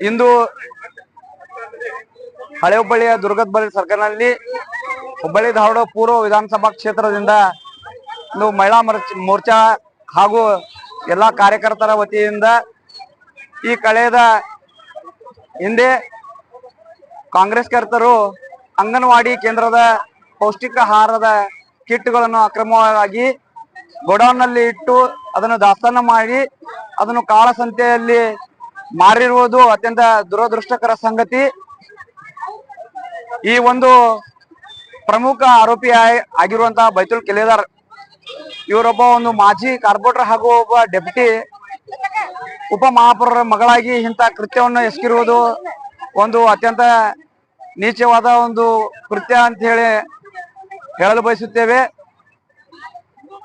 ಇಂದು ಹಳೆ ಹುಬ್ಬಳ್ಳಿಯ ದುರ್ಗದ ಬಳಿ ಸರ್ಕಲ್ನಲ್ಲಿ ಹುಬ್ಬಳ್ಳಿ ಧಾರವಾಡ ಪೂರ್ವ ವಿಧಾನಸಭಾ ಕ್ಷೇತ್ರದಿಂದ ಇಂದು ಮಹಿಳಾ ಮೋರ್ಚಾ ಹಾಗೂ ಎಲ್ಲ ಕಾರ್ಯಕರ್ತರ ವತಿಯಿಂದ ಈ ಕಳೆದ ಹಿಂದೆ ಕಾಂಗ್ರೆಸ್ ಕರ್ತರು ಅಂಗನವಾಡಿ ಕೇಂದ್ರದ ಪೌಷ್ಟಿಕ ಆಹಾರದ ಕಿಟ್ಗಳನ್ನು ಅಕ್ರಮವಾಗಿ ಗೋಡೌನ್ನಲ್ಲಿ ಇಟ್ಟು ಅದನ್ನು ದಾಸ್ತಾನು ಮಾಡಿ ಅದನ್ನು ಕಾಳಸಂತೆಯಲ್ಲಿ ಮಾರಿರುವುದು ಅತ್ಯಂತ ದುರದೃಷ್ಟಕರ ಸಂಗತಿ. ಈ ಒಂದು ಪ್ರಮುಖ ಆರೋಪಿ ಆಗಿ- ಆಗಿರುವಂತಹ ಬೈತುಲ್ ಕೆಲೇದಾರ್. ಇವರೊಬ್ಬ ಒಂದು ಮಾಜಿ ಕಾರ್ಪೊರೇಟರ್ ಹಾಗೂ ಒಬ್ಬ ಡೆಪ್ಯೂಟಿ ಉಪ ಮಹಾಪೌರರ ಮಗಳಾಗಿ ಇಂಥ ಕೃತ್ಯವನ್ನು ಎಸಗಿರುವುದು ಒಂದು ಅತ್ಯಂತ ನೀಚವಾದ ಒಂದು ಕೃತ್ಯ ಅಂತ ಹೇಳಿ ಹೇಳಲು ಬಯಸುತ್ತೇವೆ.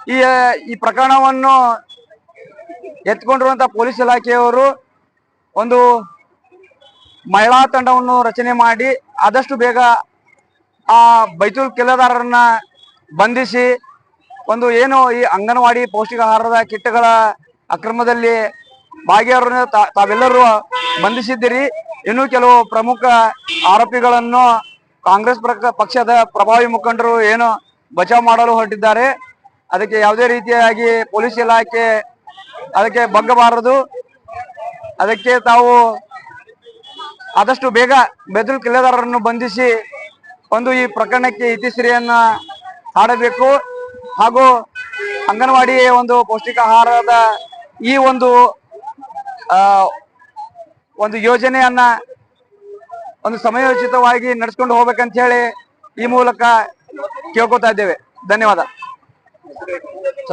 ಈ ಈ ಪ್ರಕರಣವನ್ನು ಎತ್ಕೊಂಡಿರುವಂಥ ಪೊಲೀಸ್ ಇಲಾಖೆಯವರು ಒಂದು ಮಹಿಳಾ ತಂಡವನ್ನು ರಚನೆ ಮಾಡಿ ಆದಷ್ಟು ಬೇಗ ಆ ಬೈತುಲ್ ಕಿಲ್ಲದಾರರನ್ನ ಬಂಧಿಸಿ ಒಂದು ಏನು ಈ ಅಂಗನವಾಡಿ ಪೌಷ್ಟಿಕ ಆಹಾರದ ಕಿಟ್ಗಳ ಅಕ್ರಮದಲ್ಲಿ ಭಾಗಿಯಾರನ್ನು ತಾ- ತಾವೆಲ್ಲರೂ ಬಂಧಿಸಿದ್ದೀರಿ. ಇನ್ನು ಕೆಲವು ಪ್ರಮುಖ ಆರೋಪಿಗಳನ್ನು ಕಾಂಗ್ರೆಸ್ ಪಕ್ಷದ ಪ್ರಭಾವಿ ಮುಖಂಡರು ಏನು ಬಚಾವ್ ಮಾಡಲು ಹೊರಟಿದ್ದಾರೆ. ಅದಕ್ಕೆ ಯಾವುದೇ ರೀತಿಯಾಗಿ ಪೊಲೀಸ್ ಇಲಾಖೆ ಅದಕ್ಕೆ ಬಗ್ಗಬಾರದು ಅದಕ್ಕೆ ತಾವು ಆದಷ್ಟು ಬೇಗ ಬೆದಲ್ ಕಿಲ್ಲೆದಾರರನ್ನು ಬಂಧಿಸಿ ಒಂದು ಈ ಪ್ರಕರಣಕ್ಕೆ ಇತಿಶ್ರೀಯನ್ನ ಹಾಡಬೇಕು ಹಾಗೂ ಅಂಗನವಾಡಿ ಒಂದು ಪೌಷ್ಟಿಕಾಹಾರದ ಈ ಒಂದು ಒಂದು ಯೋಜನೆಯನ್ನ ಒಂದು ಸಮಯೋಚಿತವಾಗಿ ನಡೆಸ್ಕೊಂಡು ಹೋಗ್ಬೇಕಂತ ಹೇಳಿ ಈ ಮೂಲಕ ಕೇಳ್ಕೊತಾ ಇದ್ದೇವೆ. ಧನ್ಯವಾದ.